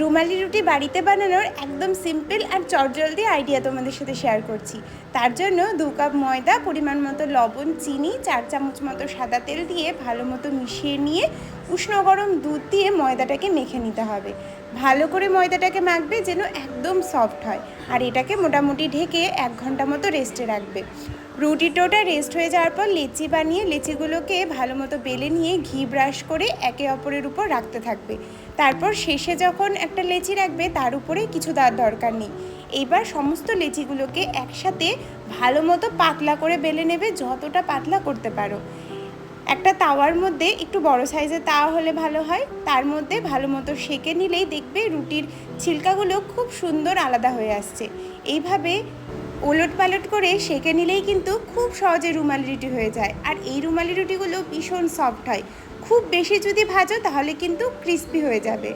রুমালি রুটি বাড়িতে বানানোর একদম সিম্পল আর চটজলদি আইডিয়া তোমাদের সাথে শেয়ার করছি। তার জন্য দু কাপ ময়দা, পরিমাণ মতো লবণ, চিনি, চার চামচ মতো সাদা তেল দিয়ে ভালো মতো মিশিয়ে নিয়ে উষ্ণ গরম দুধ দিয়ে ময়দাটাকে মেখে নিতে হবে। ভালো করে ময়দাটাকে মাখবে যেন একদম সফট হয়। আর এটাকে মোটামুটি ঢেকে এক ঘণ্টা মতো রেস্টে রাখবে। রুটি টোটা রেস্ট হয়ে যাওয়ার পর লেচি বানিয়ে লেচিগুলোকে ভালো মতো বেলে নিয়ে ঘি ব্রাশ করে একে অপরের উপর রাখতে থাকবে। তারপর শেষে যখন একটা লেচি রাখবে, তার উপরে কিছু দেওয়ার দরকার নেই। এইবার সমস্ত লেচিগুলোকে একসাথে ভালো মতো পাতলা করে বেলে নেবে, যতটা পাতলা করতে পারো। একটা তাওয়ার মধ্যে একটু বড় সাইজের তাওয়া হলে ভালো হয়। তার মধ্যে ভালো মতো সেঁকে নিলেই দেখবে রুটির ছিলকাগুলো খুব সুন্দর আলাদা হয়ে আসছে। এইভাবে ওলট পালট করে সেঁকে নিলেই কিন্তু খুব সহজে রুমালি রুটি হয়ে যায়। আর এই রুমালি রুটিগুলো ভীষণ সফট হয়। খুব বেশি যদি ভাজো তাহলে কিন্তু ক্রিস্পি হয়ে যাবে।